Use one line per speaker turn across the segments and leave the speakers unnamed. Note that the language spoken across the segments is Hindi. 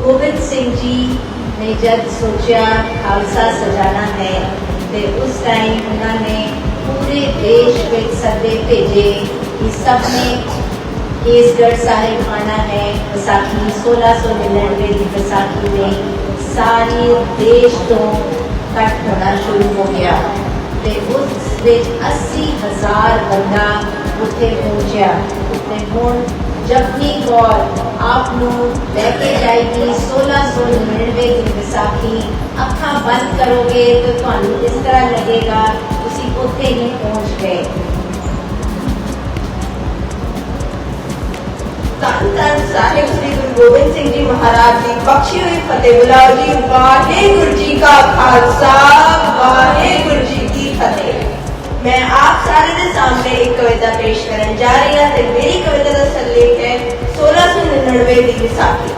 ਗੋਬਿੰਦ ਸਿੰਘ ਜੀ ਨੇ ਜਦ ਸੋਚਿਆ ਖਾਲਸਾ ਸਜਾਣਾ ਹੈ ਤੇ ਉਸ ਟਾਈਮ ਉਹਨਾਂ ਨੇ ਪੂਰੇ ਦੇਸ਼ ਵਿੱਚ ਸੱਦੇ ਭੇਜੇ ਕਿ ਸਭ ਨੇ ਕੇਸਗੜ੍ਹ ਸਾਹਿਬ ਆਣਾ ਹੈ ਵਿਸਾਖੀ 1699 ਦੀ ਵਿਸਾਖੀ ਨੇ ਸਾਰੇ ਦੇਸ਼ ਤੋਂ ਇਕੱਠ ਹੋਣਾ ਸ਼ੁਰੂ ਹੋ ਗਿਆ ਤੇ ਉਸ ਵਿੱਚ 80000 ਬੰਦਾ ਉੱਥੇ ਪਹੁੰਚਿਆ ਤੇ ਹੁਣ ਜਪਨੀ ਕੌਰ ਆਪ ਨੂੰ ਲੈ ਕੇ ਜਾਏਗੀ 1699 ਦੀ ਵਿਸਾਖੀ ਅੱਖਾਂ ਬੰਦ ਕਰੋਗੇ ਤਾਂ ਤੁਹਾਨੂੰ ਇਸ ਤਰ੍ਹਾਂ ਲੱਗੇਗਾ ਤੁਸੀਂ ਉੱਥੇ ਹੀ ਪਹੁੰਚ ਗਏ
ਧੰਨ ਧੰਨ ਸਾਹਿਬ ਸ੍ਰੀ ਗੁਰੂ ਗੋਬਿੰਦ ਸਿੰਘ ਜੀ ਮਹਾਰਾਜ ਦੀ ਬਖਸ਼ੀ ਹੋਈ ਫਤਿਹ ਬੁਲਾਓ ਜੀ ਵਾਹਿਗੁਰੂ ਜੀ ਕਾ ਖਾਲਸਾ ਵਾਹਿਗੁਰੂ ਜੀ ਕੀ ਫਤਿਹ ਮੈਂ ਆਪ ਸਾਰੇ ਦੇ ਸਾਹਮਣੇ ਇੱਕ ਕਵਿਤਾ ਪੇਸ਼ ਕਰਨ ਜਾ ਰਹੀ ਹਾਂ ਤੇ 1699 ਦੀ ਵਿਸਾਖੀ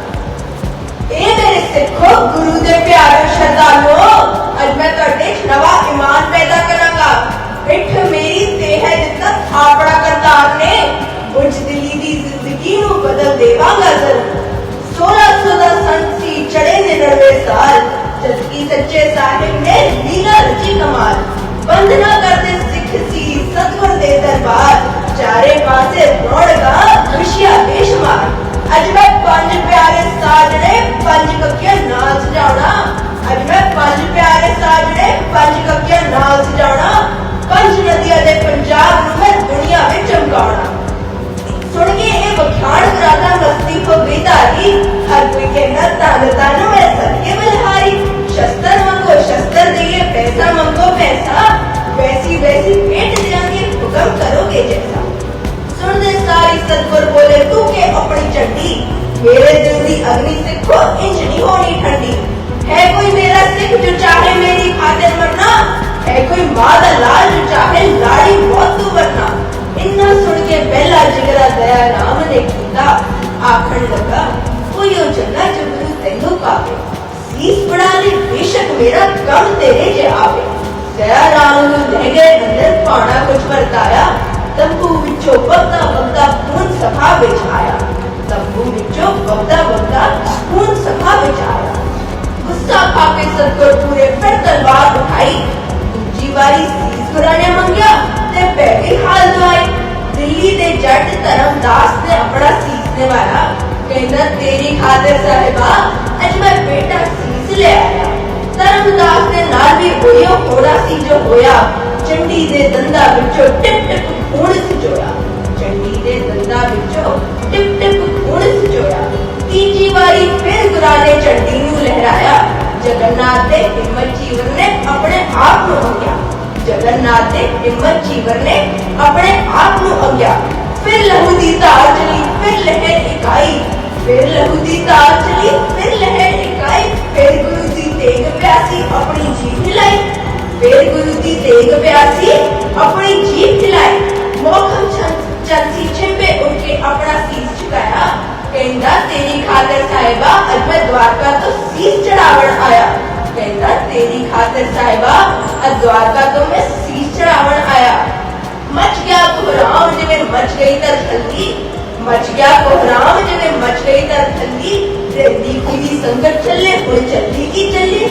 ਇਹ ਮੇਰੇ ਸਿੱਖੋ ਗੁਰੂ ਦੇ ਪਿਆਰੇ साजरे पंज कक्कियाँ नाल सजाना अज मैं पंज प्यारे साजरे पंज कक्कियाँ नाल सजाना पंज नदियाँ दे पंजाब नु मैं दुनिया में चमकाना सुन के ये बखान कराना मस्ती को बेदारी हर कोई के न तान मैं सबके बलहारी शस्त्र मंगो शस्त्र दिए पैसा मंगो पैसा वैसी वैसी भेंट देंगे हुक्म करोगे जैसा सुन दे सारी सतगुर बोले तू के अपनी चड्डी मेरे जूती अग्नि से खुद इंच नहीं होनी ठंडी। है कोई मेरा सिख जो चाहे मेरी खातिर मरना? है कोई मादा लाल जो चाहे लाड़ी मौत तू बनना इन्ना सुन के पहला जिगरा दया राम ने कीता। आखन लगा, कोई ओ जन्ना जो गुरु तेनु पावे। सीस बड़ा ले बेशक मेरा कम तेरे जे आवे। दया राम ने लहगे अंदर पाना कुछ परताया, तंबू विचो बगदा बंदा पूर्ण सभा बिछाया। ਵਿੱਚ ਵਗਦਾ ਵਗਦਾ ਖੂਨ ਸਭਾ ਵਿੱਚ ਆਇਆ ਗੁੱਸਾ ਖਾ ਕੇ ਸਤਗੁਰ ਪੂਰੇ ਫਿਰ ਤਲਵਾਰ ਉਠਾਈ। ਦੂਜੀ ਵਾਰੀ ਸੀਸ ਨੇ ਮੰਗਿਆ ਤੇ ਬੈਠੀ ਹਾਲ ਦਵਾਈ ਦਿੱਲੀ ਦੇ ਜੱਟ ਧਰਮਦਾਸ ਨੇ ਆਪਣਾ ਸੀਸ ਨਿਵਾਇਆ ਕਹਿੰਦਾ, ਤੇਰੀ ਖਾਤਰ ਸਾਹਿਬਾ, ਅੱਜ ਮੈਂ ਬੇਟਾ ਸੀਸ ਲੈ ਆਇਆ। ਧਰਮਦਾਸ ਦੇ ਨਾਲ ਵੀ ਹੋਇਆ ਹੋਣਾ ਸੀ ਜੋ ਹੋਇਆ। ਚੰਡੀ ਦੇ ਦੰਦਾਂ ਵਿੱਚੋਂ ਟਿਪ ਟਿਪ આપ નું અજ્ઞાન જગન્નાથે હિંમત જીવન ને अपने आप નું અજ્ઞાન फिर लहू दी तार चली फिर लहर इकाई फिर लहू दी तार चली फिर लहर इकाई फिर गुरु दी तेग प्यासी अपनी जीभ हिलाई फिर गुरु दी तेग प्यासी अपनी जीभ हिलाई मोखम चंसी छिपे उनके अपना सीस झुकाया कहता तेरी खातिर साहिबा अज द्वारका तो सीस चढ़ावन आया। ਤੋਂ ਸੀਸ ਚੜਾਵਣ ਆਇਆ ਕਹਿੰਦਾ ਤੇਰੀ ਖਾਤਰ ਸਾਹਿਬਾ ਅੱਜ ਦਵਾਰਕਾ ਤੋਂ ਮੈਂ ਸੀਸ ਚੜਾਵਣ ਆਇਆ ਮਚ ਗਿਆ ਕੋਹਰਾਮ ਜਿਵੇਂ ਮਚ ਗਈ ਤਰ ਥੱਲੀ ਮਚ ਗਿਆ ਕੋਹਰਾਮ ਜਿਵੇਂ ਮਚ ਗਈ ਤਰ ਥੱਲੀ ਰਹਿੰਦੀ ਖੁਦੀ ਸੰਗਤ ਚੱਲੇ ਹੁਣ ਚੱਲੀ ਕੀ ਚੱਲੀ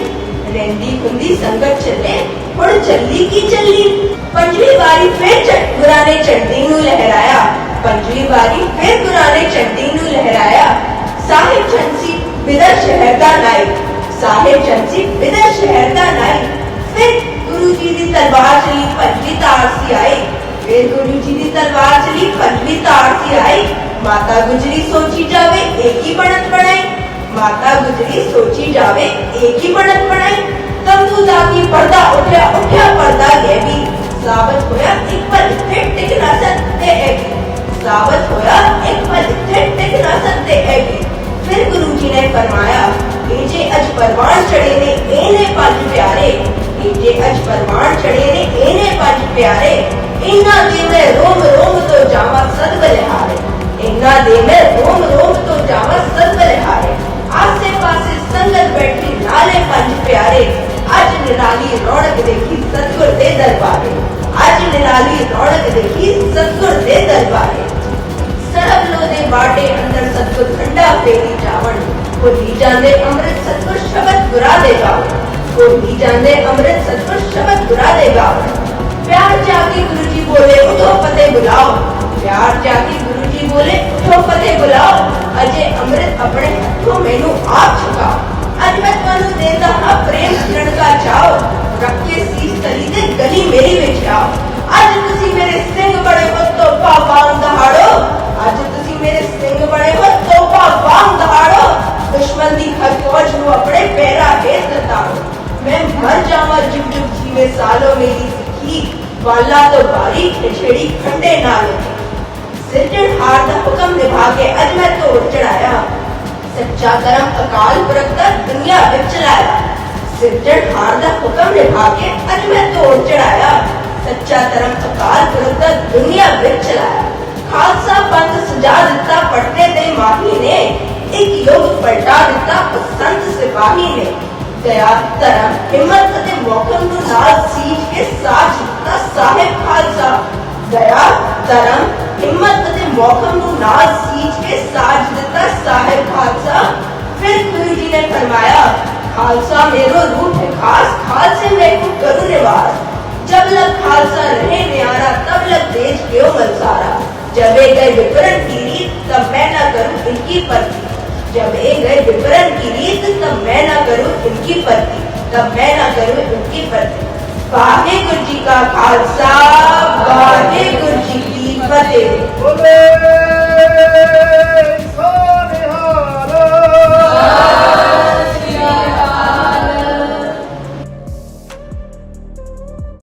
ਰਹਿੰਦੀ ਖੁਦੀ ਸੰਗਤ ਚੱਲੇ ਹੁਣ ਚੱਲੀ ਕੀ ਚੱਲੀ ਪੰਜਵੀਂ ਵਾਰੀ ਫਿਰ ਚ- ਗੁਰਾਂ ਨੇ ਚੰਡੀ ਨੂੰ ਲਹਿਰਾਇਆ ਪੰਜਵੀਂ ਵਾਰੀ ਫਿਰ ਗੁਰਾਂ ਨੇ ਚੰਡੀ ਨੂੰ ਲਹਿਰਾਇਆ ਸਾਹਿਬ ਚੰਸੀ ਬਿਦਰ ਸ਼ਹਿਰ ਦਾ ਨਾਈ ਸਾਹਿਬ ਚੰਸੀ ਬਿਦਰ ਸ਼ਹਿਰ ਦਾ ਨਾਈ। ਫਿਰ ਗੁਰੂ ਜੀ ਦੀ ਤਲਵਾਰ ਚਲੀ ਪੰਜਵੀਂ ਤਾਰ ਸੀ ਆਈ ਫਿਰ ਗੁਰੂ ਜੀ ਦੀ ਤਲਵਾਰ ਚਲੀ ਪੰਜਵੀਂ ਤਾਰ ਸੀ ਆਈ ਮਾਤਾ ਗੁਜਰੀ ਸੋਚੀ ਜਾਵੇ ਇੱਕ ਹੀ ਬਣਤ ਬਣਾਈ? ਮਾਤਾ ਗੁਜਰੀ ਸੋਚੀ ਜਾਵੇ ਇੱਕ ਹੀ ਬਣਤ ਬਣਾਈ? ਤੰਦੂ ਦਾ ਕੀ ਪਰਦਾ ਉੱਠਿਆ ਉੱਠਿਆ ਪਰਦਾ ਇਹ ਵੀ। ਸਾਬਤ ਹੋਇਆ ਇੱਕ ਪਲ ਇੱਥੇ ਟਿਕ ਨਾ ਸਕਤੇ ਇਹ ਸਾਬਤ ਹੋਇਆ ਇੱਕ ਪਲ ਇੱਥੇ ਟਿਕ ਨਾ ਸਕਤੇ ਇਹ ਫਿਰ ਗੁਰੂ ਜੀ ਨੇ ਫਰਮਾਇਆ નીચે અજ પરવાણ ચડેને એને પાછું પ્યારે નીચે અજ પરવાણ ચડેને એને પાછું પ્યારે ઇન્ના દેમે રોમ રોમ તો જામા સદબલે હારે ઇન્ના દેમે રોમ રોમ તો જામા સદબલે હારે આસે પાસે સંગત બેઠી લાલે પાંચ પ્યારે આજ નિરાલી રોણક દેખી સતગુર દે દરબારે આજ નિરાલી રોણક દેખી સતગુર દે દરબારે સરબ લો દે બાટે અંદર સતગુર ઠંડા પેલી ਭੁੱਲੀ ਜਾਂਦੇ ਅੰਮ੍ਰਿਤ ਸਤਿਗੁਰ ਸ਼ਬਦ ਗੁਰਾ ਦੇ ਭੁੱਲੀ ਜਾਂਦੇ ਅੰਮ੍ਰਿਤ ਸਤਿਗੁਰ ਸ਼ਬਦ ਗੁਰਾ ਦੇ ਪਿਆਰ ਜਾ ਕੇ ਗੁਰੂ ਜੀ ਬੋਲੇ, ਉਠੋ ਫਤਿਹ ਬੁਲਾਓ। ਪਿਆਰ ਜਾ ਕੇ ਗੁਰੂ ਜੀ ਬੋਲੇ, ਉਠੋ ਫਤਿਹ ਬੁਲਾਓ। ਅਜੇ ਅੰਮ੍ਰਿਤ ਆਪਣੇ ਹੱਥੋਂ ਮੈਨੂੰ ਆਪ ਛਕਾਓ ਅੱਜ ਮੈਂ ਤੁਹਾਨੂੰ ਦੇਦਾ ਹਾਂ ਪ੍ਰੇਮ ਕਿਰਨ ਦਾ ਚਾਓ ਰੱਖ ਕੇ ਸੀਸ ਤਲੀ ਦੇ ਗਲੀ ਮੇਰੀ ਵਿੱਚ ਆਓ ਅੱਜ ਤੁਸੀਂ ਮੇਰੇ ਸਿੰਘ ਬੜੇ ਹੋ ਤੋਪਾ ਬਾਣ ઉપજ નું આપણે પહેરા હેત હતા મેં મર જાવા જીવ જીવ જીવે સાલો મેરી सीखी वाला तो भारी खिचड़ी खंडे नाल सिरजन हार दा हुक्म निभा के अज मैं तो चढ़ाया सच्चा करम अकाल पुरख दा दुनिया विच चलाया ਸਿਰਜਣ ਹਾਰ ਦਾ ਹੁਕਮ ਨਿਭਾ ਕੇ ਅੱਜ ਮੈਂ ਤੋੜ ਚੜਾਇਆ ਸੱਚਾ ਧਰਮ ਅਕਾਲ ਪੁਰਖ ਦਾ ਦੁਨੀਆ ਵਿੱਚ ਚਲਾਇਆ ਖਾਲਸਾ ਪੰਥ ਸਜਾ ਦਿੱਤਾ ਪੜਨੇ ਦੇ ਮਾਹੀ ਨੇ ਇੱਕ ਯੁੱਗ ਪਲਟਾ ਦਿੱਤਾ संत सिपाही ने दया हिम्मत मौकम के साथ साहेब खालसा दया हिम्मत मौकम के साथ साहेब खालसा फिर गुरु जी ने फरमाया खालसा मेरो रूप है खास खालसे मैं को करूँ निवास जब लग खालसा रहे न्यारा, तब लग देश क्यों जब एक विपरण की तब मैं न करूँ इनकी पत्नी जब ए गए विपरण की रीत, तब मैं ना करूँ इनकी पत्नी। तब मैं ना करूँ इनकी पत्नी। वाहे गुरु जी का खालसा